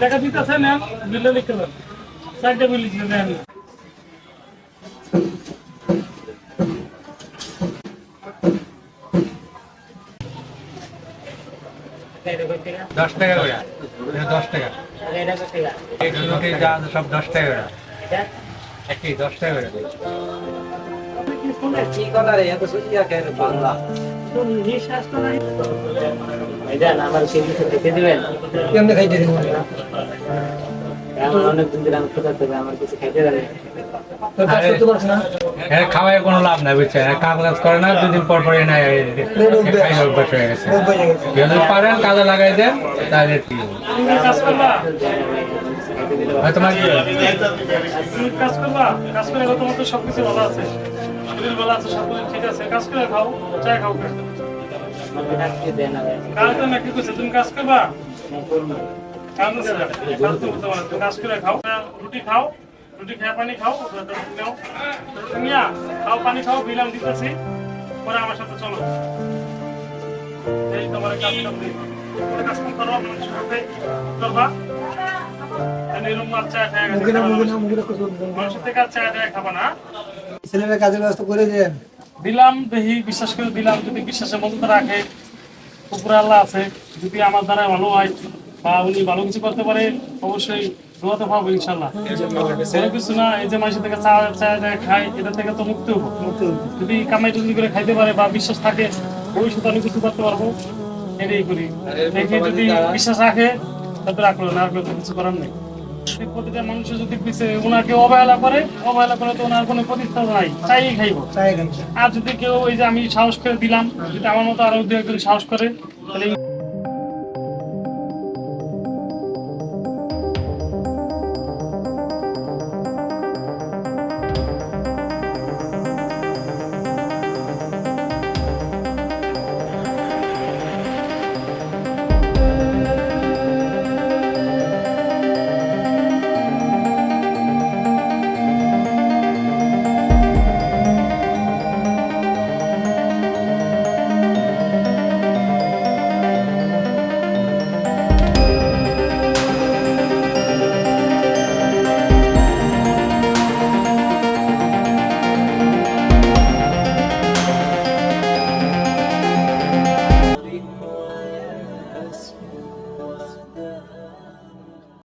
টাকা দিতেছে নেন বিলে লিখে দেন। চারটে বিল লিখে দেন। দশ টাকা করে। দশ টাকা। এই দুটোকে যা সব দশ টাকা করে। একই দশ টাকা করে। কি কালারে এত সুজিয়া কেন বাংলা। ভাইজান আমার কিন্তু খেতে দিবেন? কেমনে খাইতে দিব? অনেক দিন ধরে আমি ক্ষুধার্ত ভাই, আমার কিছু খাইতে দেবে তোর কাজ করতে পারছ না? এর খাওয়ায় কোনো লাভ নাই বুঝছেন? কাজ কাজ করে না দুদিন পর পরে না খাই অভ্যাস হয়ে গেছে। রোগ হয়ে গেছে। যদি পারেন কাজে লাগাই দেন তাহলে ঠিক কাজ করবা। কাজ করে তোমার তো সবকিছু ভালো আছে। শরীর ভালো আছে সবকিছু ঠিক আছে কাজ করে খাও চাই খাও দেন না। কাজ কইছে তুমি কাজ করবা। কাজ। কাজ। তুমি কাজ করে খাও রুটি খাও, রুটি খেয়ে পানি খাও রুটি খাও পানি খাও, বিলাম দিতেছি পরে আমার সাথে চলো এই তোমার কাজ কাজ সাথে করবা এরকম আর চা খায় মানুষের থেকে চা খাবা না ছেলেমেয়ে কাজের ব্যবস্থা করে দেন। দিলাম দেখি বিশ্বাস করে দিলাম যদি বিশ্বাসের মধ্যে রাখে উপরে আল্লাহ আছে। যদি আমার দ্বারা ভালো হয় বা উনি ভালো কিছু করতে পারে অবশ্যই দোয়াতে পাবো ইনশাল্লাহ সেরকম কিছু না এই যে মানুষের থেকে চা চা খায় এটা থেকে তো মুক্তি হব। যদি কামাই করে খাইতে পারে বা বিশ্বাস থাকে ভবিষ্যতে আমি কিছু করতে পারব এটাই করি। দেখি যদি বিশ্বাস রাখে তাতে রাখল না রাখলে কিছু করার নেই। প্রতিটা মানুষের যদি পিছিয়ে ওনাকে অবহেলা করে অবহেলা করে তো ওনার কোনো প্রতিষ্ঠা নাই চাই খাইব। আর যদি কেউ ওই যে আমি সাহস করে দিলাম যদি আমার মতো আরও দু একজন সাহস করে তাহলে